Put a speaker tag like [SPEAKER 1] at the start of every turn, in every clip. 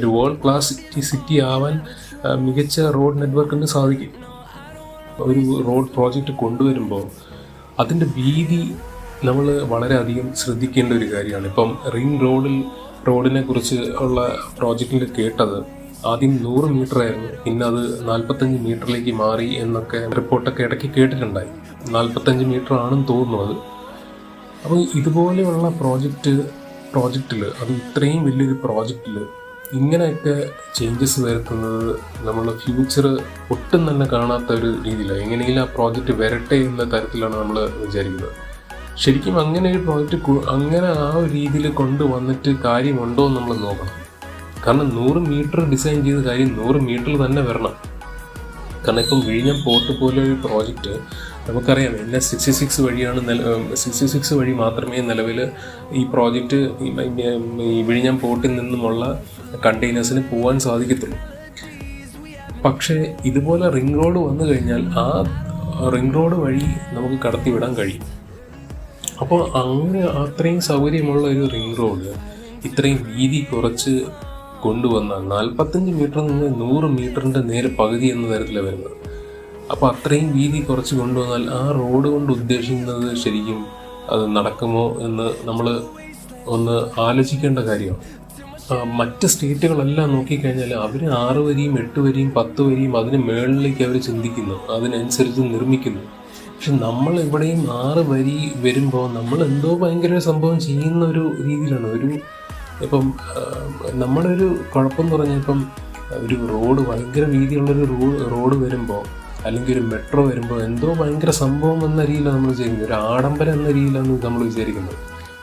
[SPEAKER 1] ഒരു world class city ആവാൻ മികച്ച റോഡ് നെറ്റ്വർക്കിന് സാധിക്കും. ഒരു റോഡ് പ്രോജക്റ്റ് കൊണ്ടുവരുമ്പോൾ അതിന്റെ വീതി നമ്മൾ വളരെയധികം ശ്രദ്ധിക്കേണ്ട ഒരു കാര്യമാണ്. ഇപ്പം റിംഗ് റോഡിൽ റോഡിനെ കുറിച്ച് ഉള്ള പ്രോജക്റ്റിൽ കേട്ടത് ആദ്യം നൂറ് മീറ്റർ ആയിരുന്നു പിന്നെ അത് നാൽപ്പത്തഞ്ച് മീറ്ററിലേക്ക് മാറി എന്നൊക്കെ റിപ്പോർട്ടൊക്കെ ഇടയ്ക്ക് കേട്ടിട്ടുണ്ടായി. നാൽപ്പത്തഞ്ച് മീറ്റർ ആണെന്ന് തോന്നുന്നു അത്. അപ്പോൾ ഇതുപോലെയുള്ള പ്രോജക്റ്റ് പ്രോജക്റ്റിൽ അത് ഇത്രയും വലിയൊരു പ്രോജക്റ്റിൽ ഇങ്ങനെയൊക്കെ ചേഞ്ചസ് വരുത്തുന്നത് നമ്മുടെ ഫ്യൂച്ചർ ഒട്ടും തന്നെ കാണാത്ത ഒരു രീതിയിലാണ് എങ്ങനെയെങ്കിലും ആ പ്രോജക്റ്റ് വരട്ടെ എന്ന തരത്തിലാണ് നമ്മൾ വിചാരിക്കുന്നത്. ശരിക്കും അങ്ങനെ ഒരു പ്രോജക്റ്റ് അങ്ങനെ ആ ഒരു രീതിയിൽ കൊണ്ടുവന്നിട്ട് കാര്യമുണ്ടോ എന്ന് നമ്മൾ നോക്കണം. കാരണം നൂറ് മീറ്റർ ഡിസൈൻ ചെയ്ത കാര്യം നൂറ് മീറ്ററിൽ തന്നെ വരണം. കാരണം ഇപ്പം വിഴിഞ്ഞം പോർട്ട് പോലെ ഒരു പ്രോജക്റ്റ് നമുക്കറിയാം എൻ എസ് സിക്സ്റ്റി സിക്സ് വഴിയാണ് സിക്സ്റ്റി സിക്സ് വഴി മാത്രമേ നിലവിൽ ഈ പ്രോജക്റ്റ് ഈ വിഴിഞ്ഞം പോർട്ടിൽ നിന്നുമുള്ള കണ്ടെയ്നേഴ്സിന് പോകാൻ സാധിക്കത്തുള്ളൂ. പക്ഷേ ഇതുപോലെ റിംഗ് റോഡ് വന്നു കഴിഞ്ഞാൽ ആ റിംഗ് റോഡ് വഴി നമുക്ക് കടത്തിവിടാൻ കഴിയും. അപ്പോൾ അങ്ങനെ അത്രയും സൗകര്യമുള്ള ഒരു റിംഗ് റോഡ് ഇത്രയും വീതി കുറച്ച് കൊണ്ടുവന്നാൽ നാൽപ്പത്തഞ്ച് മീറ്റർ നിന്ന് നൂറ് മീറ്ററിന്റെ നേരെ പകുതി എന്ന തരത്തിലാണ് വരുന്നത്. അപ്പോൾ അത്രയും വീതി കുറച്ച് കൊണ്ടുവന്നാൽ ആ റോഡ് കൊണ്ട് ഉദ്ദേശിക്കുന്നത് ശരിക്കും അത് നടക്കുമോ എന്ന് നമ്മൾ ഒന്ന് ആലോചിക്കേണ്ട കാര്യമാണ്. മറ്റ് സ്റ്റേറ്റുകളെല്ലാം നോക്കിക്കഴിഞ്ഞാൽ അവർ ആറ് വരിയും എട്ട് വരിയും പത്ത് വരിയും അതിന് മുകളിലേക്ക് അവർ ചിന്തിക്കുന്നു അതിനനുസരിച്ച് നിർമ്മിക്കുന്നു. പക്ഷെ നമ്മൾ ഇവിടെയും ആറ് വരി വരുമ്പോൾ നമ്മൾ എന്തോ ഭയങ്കര സംഭവം ചെയ്യുന്ന ഒരു രീതിയിലാണ്. ഒരു ഇപ്പം നമ്മുടെ ഒരു കുഴപ്പം എന്ന് പറഞ്ഞാൽ ഇപ്പം ഒരു റോഡ് ഭയങ്കര വീതിയുള്ളൊരു റോഡ് റോഡ് വരുമ്പോൾ അല്ലെങ്കിൽ ഒരു മെട്രോ വരുമ്പോൾ എന്തോ ഭയങ്കര സംഭവം എന്ന രീതിയിലാണ് നമ്മൾ ചെയ്യുന്നത് ഒരു ആഡംബരം എന്ന രീതിയിലാണ് നമ്മൾ വിചാരിക്കുന്നത്.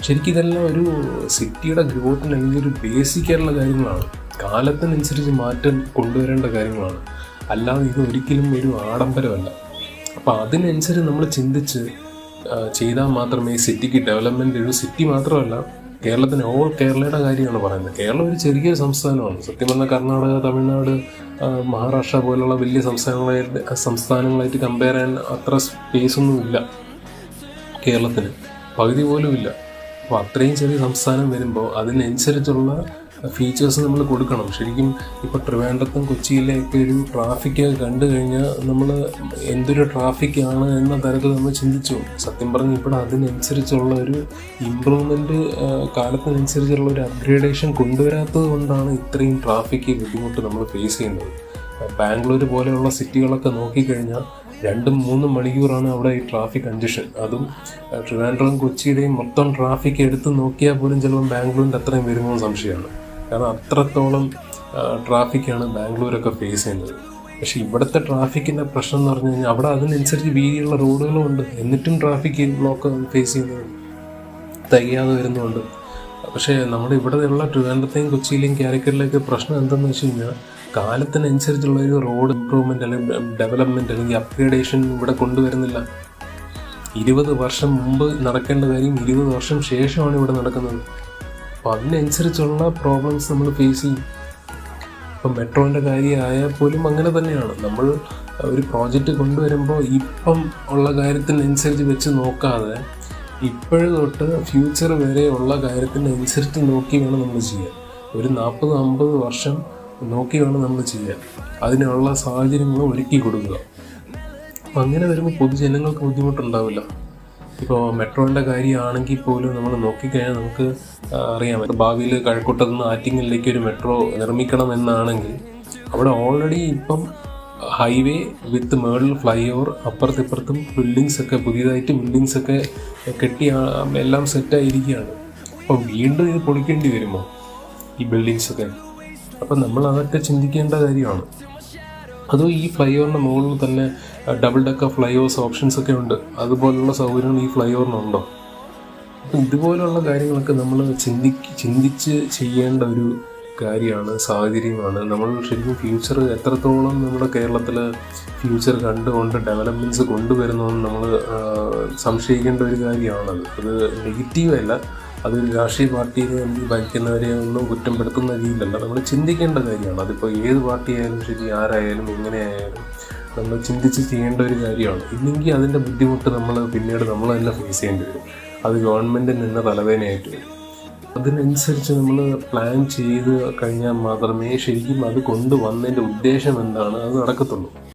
[SPEAKER 1] ശരിക്കും ഇതെല്ലാം ഒരു സിറ്റിയുടെ ഗ്രോത്തിന് അല്ലെങ്കിൽ ഒരു ബേസിക് ആയിട്ടുള്ള കാര്യങ്ങളാണ്. കാലത്തിനനുസരിച്ച് മാറ്റം കൊണ്ടുവരേണ്ട കാര്യങ്ങളാണ്. അല്ലാതെ ഇത് ഒരിക്കലും ഒരു ആഡംബരമല്ല. അപ്പോൾ അതിനനുസരിച്ച് നമ്മൾ ചിന്തിച്ച് ചെയ്താൽ മാത്രമേ സിറ്റിക്ക് ഡെവലപ്മെന്റ് ഒരു സിറ്റി മാത്രമല്ല കേരളത്തിന് ഓൾ കേരളയുടെ കാര്യമാണ് പറയുന്നത്. കേരളം ഒരു ചെറിയ സംസ്ഥാനമാണ്. സത്യം പറഞ്ഞാൽ കർണാടക തമിഴ്നാട് മഹാരാഷ്ട്ര പോലുള്ള വലിയ സംസ്ഥാനങ്ങളായിട്ട് സംസ്ഥാനങ്ങളായിട്ട് കമ്പയർ ചെയ്യാൻ അത്ര സ്പേസ് ഒന്നുമില്ല കേരളത്തിന്. പകുതി പോലും ഇല്ല. അപ്പോൾ അത്രയും ചെറിയ സംസ്ഥാനം വരുമ്പോൾ അതിനനുസരിച്ചുള്ള ഫീച്ചേഴ്സ് നമ്മൾ കൊടുക്കണം. ശരിക്കും ഇപ്പോൾ ട്രിവാൻഡ്രത്തും കൊച്ചിയിലെയൊക്കെ ഒരു ട്രാഫിക് കണ്ടു കഴിഞ്ഞാൽ നമ്മൾ എന്തൊരു ട്രാഫിക്കാണ് എന്ന തരത്തിൽ നമ്മൾ ചിന്തിച്ചു. സത്യം പറഞ്ഞ് ഇപ്പോൾ അതിനനുസരിച്ചുള്ള ഒരു ഇമ്പ്രൂവ്മെന്റ് കാലത്തിനനുസരിച്ചുള്ള ഒരു അപ്ഗ്രേഡേഷൻ കൊണ്ടുവരാത്തത് കൊണ്ടാണ് ഇത്രയും ട്രാഫിക് ബുദ്ധിമുട്ട് നമ്മൾ ഫേസ് ചെയ്യുന്നത്. ബാംഗ്ലൂർ പോലെയുള്ള സിറ്റികളൊക്കെ നോക്കിക്കഴിഞ്ഞാൽ രണ്ടും മൂന്നും മണിക്കൂറാണ് അവിടെ ഈ ട്രാഫിക് കൺജഷൻ അതും ട്രിവാൻഡ്രം കൊച്ചിയുടെയും മൊത്തം ട്രാഫിക് എടുത്ത് നോക്കിയാൽ പോലും ചിലപ്പോൾ ബാംഗ്ലൂരിന്റെ അത്രയും വരുമോ സംശയമാണ്. കാരണം അത്രത്തോളം ട്രാഫിക്കാണ് ബാംഗ്ലൂരൊക്കെ ഫേസ് ചെയ്യുന്നത്. പക്ഷെ ഇവിടുത്തെ ട്രാഫിക്കിന്റെ പ്രശ്നം എന്ന് പറഞ്ഞു കഴിഞ്ഞാൽ അവിടെ അതിനനുസരിച്ച് വീതിയുള്ള റോഡുകളും ഉണ്ട്. എന്നിട്ടും ട്രാഫിക് ബ്ലോക്ക് ഫേസ് ചെയ്യുന്നത് തികയാതെ വരുന്നുണ്ട്. പക്ഷേ നമ്മുടെ ഇവിടെയുള്ള ട്രിവാൻഡ്രത്തെയും കൊച്ചിയിലെയും കാരക്കലിലേക്ക് പ്രശ്നം എന്തെന്ന് വെച്ച് കഴിഞ്ഞാൽ കാലത്തിനനുസരിച്ചുള്ള ഒരു റോഡ് ഇമ്പ്രൂവ്മെന്റ് അല്ലെങ്കിൽ ഡെവലപ്മെന്റ് അല്ലെങ്കിൽ അപ്ഗ്രേഡേഷൻ ഇവിടെ കൊണ്ടുവരുന്നില്ല. ഇരുപത് വർഷം മുമ്പ് നടക്കേണ്ട കാര്യം ഇരുപത് വർഷം ശേഷമാണ് ഇവിടെ നടക്കുന്നത്. അപ്പോൾ അതിനനുസരിച്ചുള്ള പ്രോബ്ലംസ് നമ്മൾ ഫേസ് ചെയ്യും. ഇപ്പം മെട്രോന്റെ കാര്യമായാൽ പോലും അങ്ങനെ തന്നെയാണ്. നമ്മൾ ഒരു പ്രോജക്റ്റ് കൊണ്ടുവരുമ്പോൾ ഇപ്പം ഉള്ള കാര്യത്തിനനുസരിച്ച് വെച്ച് നോക്കാതെ ഇപ്പോഴ് തൊട്ട് ഫ്യൂച്ചർ വരെ ഉള്ള കാര്യത്തിനനുസരിച്ച് നോക്കി വേണം നമ്മൾ ചെയ്യാൻ. ഒരു നാൽപ്പത് അമ്പത് വർഷം നോക്കി വേണം നമ്മൾ ചെയ്യാൻ. അതിനുള്ള സാഹചര്യങ്ങൾ ഒരുക്കി കൊടുക്കുക. അപ്പം അങ്ങനെ വരുമ്പോൾ പൊതുജനങ്ങൾക്ക് ബുദ്ധിമുട്ടുണ്ടാവില്ല. ഇപ്പോൾ മെട്രോയുടെ കാര്യമാണെങ്കിൽ പോലും നമ്മൾ നോക്കിക്കഴിഞ്ഞാൽ നമുക്ക് അറിയാം. ഭാവിയിൽ കഴക്കൂട്ടത്തു നിന്ന് ആറ്റിങ്ങലിലേക്ക് ഒരു മെട്രോ നിർമ്മിക്കണം എന്നാണെങ്കിൽ അവിടെ ഓൾറെഡി ഇപ്പം ഹൈവേ വിത്ത് മേളിൽ ഫ്ലൈ ഓവർ അപ്പുറത്തിപ്പുറത്തും ബിൽഡിങ്സ് ഒക്കെ പുതിയതായിട്ട് ബിൽഡിങ്സ് ഒക്കെ കെട്ടി എല്ലാം സെറ്റായിരിക്കുകയാണ് അപ്പോൾ വീണ്ടും ഇത് പൊളിക്കേണ്ടി വരുമോ ഈ ബിൽഡിങ്സൊക്കെ അപ്പം നമ്മൾ അതൊക്കെ ചിന്തിക്കേണ്ട കാര്യമാണ്. അതും ഈ ഫ്ലൈ ഓവറിന്റെ മുകളിൽ തന്നെ double decker flyovers options ഒക്കെ ഉണ്ട്. അതുപോലുള്ള സൗകര്യങ്ങൾ ഈ ഫ്ലൈ ഓവറിനുണ്ടോ അപ്പം ഇതുപോലുള്ള കാര്യങ്ങളൊക്കെ നമ്മൾ ചിന്തി ചിന്തിച്ച് ചെയ്യേണ്ട ഒരു കാര്യമാണ് സാഹചര്യമാണ്. നമ്മൾ ശരിക്കും ഫ്യൂച്ചർ എത്രത്തോളം നമ്മുടെ കേരളത്തിൽ ഫ്യൂച്ചർ കണ്ടുകൊണ്ട് ഡെവലപ്മെന്റ്സ് കൊണ്ടുവരുന്നതെന്ന് നമ്മൾ സംശയിക്കേണ്ട ഒരു കാര്യമാണത്. അത് നെഗറ്റീവല്ല അത് രാഷ്ട്രീയ പാർട്ടിയെ അല്ലെങ്കിൽ ഭരിക്കുന്നവരെ ഒന്നും കുറ്റപ്പെടുത്തുന്ന രീതിയിലല്ല. നമ്മൾ ചിന്തിക്കേണ്ട കാര്യമാണ്. അതിപ്പോൾ ഏത് പാർട്ടിയായാലും ശരി ആരായാലും എങ്ങനെയായാലും നമ്മൾ ചിന്തിച്ച് ചെയ്യേണ്ട ഒരു കാര്യമാണ്. ഇല്ലെങ്കിൽ അതിന്റെ ബുദ്ധിമുട്ട് നമ്മൾ പിന്നീട് നമ്മൾ തന്നെ ഫേസ് ചെയ്യേണ്ടി വരും. അത് ഗവൺമെന്റിന് തന്നെ തലവേദനയായിട്ട് വരും. അതിനനുസരിച്ച് നമ്മൾ പ്ലാൻ ചെയ്ത് കഴിഞ്ഞാൽ മാത്രമേ ശരിക്കും അത് കൊണ്ടുവന്നതിന്റെ ഉദ്ദേശം എന്താണ്? അത് നടക്കത്തുള്ളൂ.